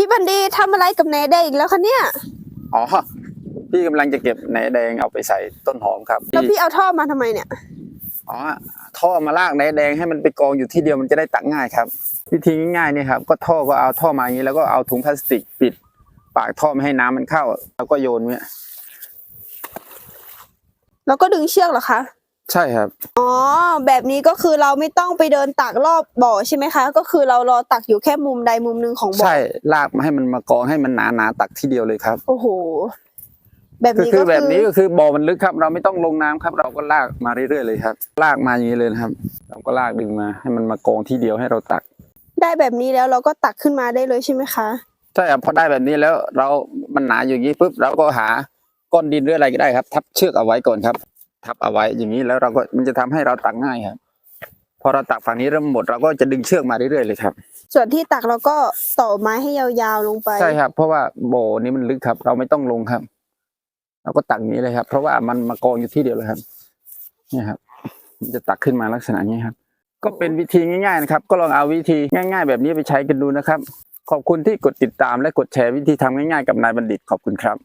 พี่บันดีทำอะไรกับแหนแดงอีกแล้วคะเนี่ย อ๋อ พี่กำลังจะเก็บแหนแดงเอาไปใส่ต้นหอมครับแล้วพี่เอาท่อมาทำไมเนี่ย อ๋อท่อมาลากแหนแดงให้มันไปกองอยู่ที่เดียวมันจะได้ตักง่ายครับ วิธีง่ายๆนี่ครับ ก็ท่อก็เอาท่อมาอย่างนี้แล้วก็เอาถุงพลาสติกปิด ปากท่อไม่ให้น้ำมันเข้า แล้วก็โยนเนี่ยแล้วก็ดึงเชือกเหรอคะ ใช่ครับ อ๋อ แบบนี้ก็คือเราไม่ต้องไปเดินตักรอบบ่อใช่ไหมคะ ก็คือเรารอตักอยู่แค่มุมใดมุมหนึ่งของบ่อ ใช่ ลากมาให้มันมากองให้มันหนาหนาๆตักที่เดียวเลยครับ โอ้โห แบบคือนี้คืก็อคืแบบนี้อก็คือบ่อมันลึกครับ เราไม่ต้องลงน้ำครับ เราก็ลากมาเรื่อยๆเลยครับ ลากมาอย่างนี้เลยนะครับ เราก็ลากดึงมา ให้มันมากองที่เดียวให้เราตัก ได้แบบนี้แล้วเราก็ตักขึ้นมาได้เลยใช่ไหมคะ ใช่ครับพอได้แบบนี้แล้วเรา มันหนาอย่างนี้ปุ๊บเราก็หาก้อนดินหรืออะไรก็ได้ครับ ทับเชือกเอาไว้ก่อนครับ ทับเอาไว้อย่างนี้แล้วเราก็มันจะทำให้เราตักง่ายครับ พอเราตักฝั่งนี้เริ่มหมดเราก็จะดึงเชือกมาเรื่อยๆเลยครับ ส่วนที่ตักเราก็ต่อไม้ให้ยาวๆลงไปใช่ครับ เพราะว่าบ่อนี้มันลึกครับ เราไม่ต้องลงครับ เราก็ตักอย่างนี้เลยครับ เพราะว่ามันมากองอยู่ที่เดียวเลยครับเนี่ยครับ มันจะตักขึ้นมาลักษณะนี้ครับ ก็เป็นวิธีง่ายๆนะครับ ก็ลองเอาวิธีง่าย ๆ แบบนี้ไปใช้กันดูนะครับ ขอบคุณที่กดติดตามและกดแชร์วิธีทำง่ายๆกับนายบัณฑิตขอบคุณครับ